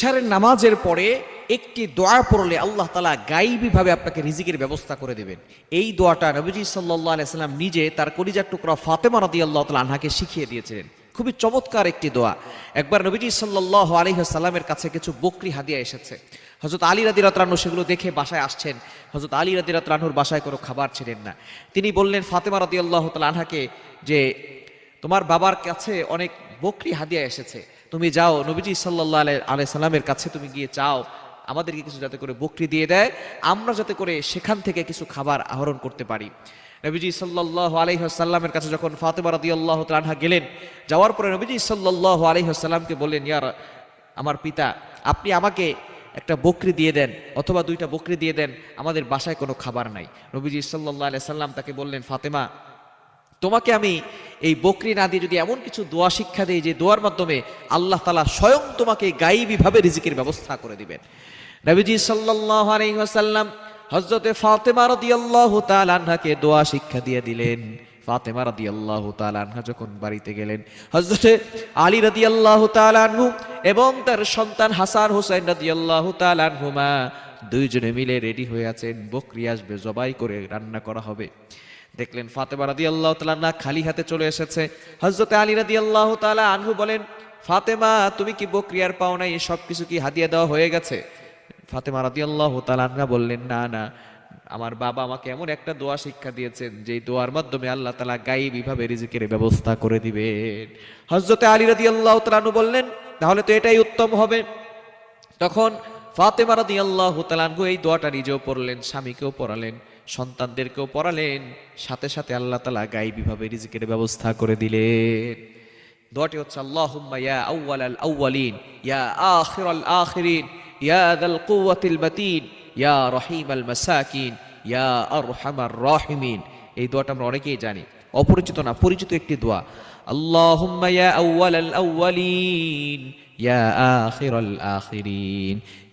এশারের নামাজের পরে একটি দোয়া পড়লে আল্লাহ তালা গাইবীভাবে আপনাকে রিজিকের ব্যবস্থা করে দেবেন। এই দোয়াটা নবীজি সাল্লাহ আলাইসাল্লাম নিজে তার কলিজার টুকরা ফাতেমা রদি আল্লাহ তালা আনহাকে শিখিয়ে দিয়েছিলেন। খুবই চমৎকার একটি দোয়া। একবার নবীজি সাল্লাহ আলহিহাসাল্লামের কাছে কিছু বকরি হাদিয়া এসেছে। হজরত আলী রাদি রাতরানু সেগুলো দেখে বাসায় আসছেন। হজরত আলী রাদি রাতরানুর বাসায় কোনো খাবার ছিলেন না। তিনি বললেন, ফাতেমা রদি আল্লাহ তালা আনহাকে যে তোমার বাবার কাছে অনেক বকরি হাদিয়া এসেছে তুমি যাও, নবীজি সাল্লাহ আলাই সাল্লামের কাছে তুমি গিয়ে চাও আমাদেরকে কিছু যাতে করে বকরি দিয়ে দেয়। আমরা যাতে করে সেখান থেকে কিছু খাবার আহরণ করতে পারি। নবীজি সাল্লাহ আলহিহাসাল্লামের কাছে যখন ফাতেমা রাদি আল্লাহ তালহা গেলেন, যাওয়ার পরে নবীজি সাল্লাহ আলহিহাসাল্লামকে বললেন ইয়ার আমার পিতা, আপনি আমাকে একটা বকরি দিয়ে দেন অথবা দুইটা বকরি দিয়ে দেন, আমাদের বাসায় কোনো খাবার নাই। নবীজি সাল্লাহ আলাই সাল্লাম তাকে বললেন, ফাতেমা, তোমাকে আমি এই বকরি না দিয়ে যদি এমন কিছু দোয়া শিক্ষা দেয় যে দোয়ার মাধ্যমে আল্লাহ তালা স্বয়ং তোমাকে গাইবীভাবে রিজিকের ব্যবস্থা করে দিবেন। নবীজি সাল্লাহ আলাইসাল্লাম হজরতে ফাতেমা রাদিয়াল্লাহু তাআলা আনহাকে দোয়া শিক্ষা দিয়ে দিলেন। ফাতেমা রাদিয়াল্লাহু তাআলা আনহা যখন বাড়িতে গেলেন, হযরতে আলী রাদিয়াল্লাহু তাআলা আনহু এবং তার সন্তান হাসান হোসেন রাদিয়াল্লাহু তাআলা আনহুমা দুইজনে মিলে রেডি হয়ে আছেন। বকরি আসবে, জবাই করে রান্না করা হবে। দেখলেন ফাতেমা রাদি আল্লাহ তালা খালি হাতে চলে এসেছে। হজরতে আলী রাদি আল্লাহ তালা আনহু বলেন, ফাতেমা, তুমি কি বকরিয়ার পাও নাই? সব কিছু কি হাদিয়া দেওয়া হয়ে গেছে? ফাতেমা রাদি আল্লাহ তালা বললেন, না না। আমার বাবা আমাকে এমন একটা দোয়া শিক্ষা দিয়েছেন যে দোয়ার মাধ্যমে আল্লাহ তালা গাই বিভাবে রিজিকের ব্যবস্থা করে দিবেন। হজরতে আলী রাদি আল্লাহ তালানু বললেন, তাহলে তো এটাই উত্তম হবে। তখন ফাতেমা রাদি আল্লাহ তালানহু এই দোয়াটা নিজেও পড়লেন, স্বামীকেও পড়ালেন। সন্তানদেরকেও পড়ালেন, সাথে সাথে আল্লাহ তালা গাইবিভাবে রিজিকের ব্যবস্থা করে দিলেন। দোয়াটি হচ্ছে আল্লাহ ইয়া আল আউয়ালিন ইয়া আখির আল আখরিন, ইয়া মাতিন, ইয়া রহিম আল মাসাকিন, ইয়া এই দোয়াটা আমরা অনেকেই জানি, অপরিচিত না, পরিচিত একটি দোয়া। আল্লাহ ইয়া আউয়াল আল ইয়া আখির আল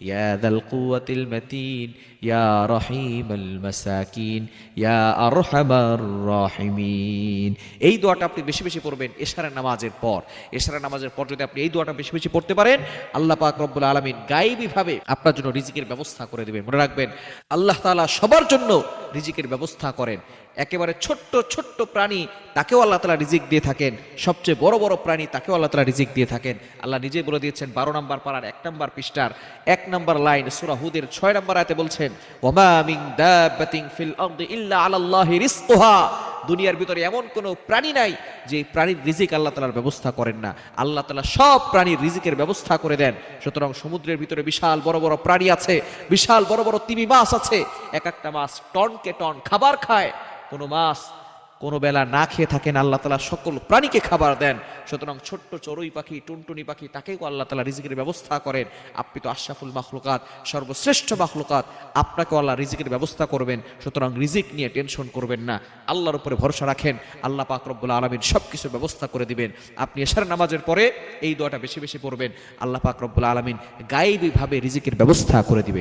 يا ذا القوة المتين يا رحيم المساكين يا أرحم الراحمين এই দোয়াটা আপনি বেশি বেশি পড়বেন এশারের নামাজের পর এশারের নামাজের পর যদি আপনি এই দোয়াটা বেশি বেশি পড়তে পারেন আল্লাহ পাক রব্বুল আলামিন গায়েবীভাবে আপনার জন্য রিজিকের ব্যবস্থা করে দেবেন মনে রাখবেন আল্লাহ তাআলা সবার জন্য রিজিকের ব্যবস্থা করেন একেবারে ছোট্ট ছোট্ট প্রাণী তাকেও আল্লাহ তালা রিজিক দিয়ে থাকেন সবচেয়ে বড় বড় প্রাণী তাকেও আল্লাহ তালা রিজিক দিয়ে থাকেন আল্লাহ নিজে বলে দিয়েছেন বারো নম্বর পাড়ার এক নম্বর পৃষ্ঠার এক নম্বর লাইন, সুরা হুদের ছয় নম্বর আয়তে বলছেন, ওমা দাব্বাতিন ফিল আরদি ইল্লা আলাল্লাহি রিজকুহা। দুনিয়ার ভিতরে এমন কোনো প্রাণী নাই যে প্রাণীর রিজিক আল্লাহ তালার ব্যবস্থা করেন না। আল্লাহ তালা সব প্রাণীর রিজিকের ব্যবস্থা করে দেন। সুতরাং সমুদ্রের ভিতরে বিশাল বড় বড় প্রাণী আছে, বিশাল বড় বড় তিমি মাছ আছে। এক একটা মাছ টনকে টন খাবার খায়, কোনো মাছ কোনো বেলা না খেয়ে থাকেন, আল্লাহ তালা সকল প্রাণীকে খাবার দেন। সুতরাং ছোট্ট চড়ুই পাখি, টুনটুনি পাখি, তাকেও আল্লাহ তালা রিজিকের ব্যবস্থা করেন। আপনি তো আশরাফুল মাখলুকাত, সর্বশ্রেষ্ঠ মাখলুকাত, আপনাকেও আল্লাহ রিজিকের ব্যবস্থা করবেন। সুতরাং রিজিক নিয়ে টেনশন করবেন না। আল্লাহর উপরে ভরসা রাখেন, আল্লাহ পাক রব্বুল আলমিন সব কিছু ব্যবস্থা করে দিবেন। আপনি এশার নামাজের পরে এই দোয়াটা বেশি বেশি পড়বেন। আল্লাহ পাক রব্বুল আলমিন গায়েবীভাবে রিজিকের ব্যবস্থা করে দিবেন।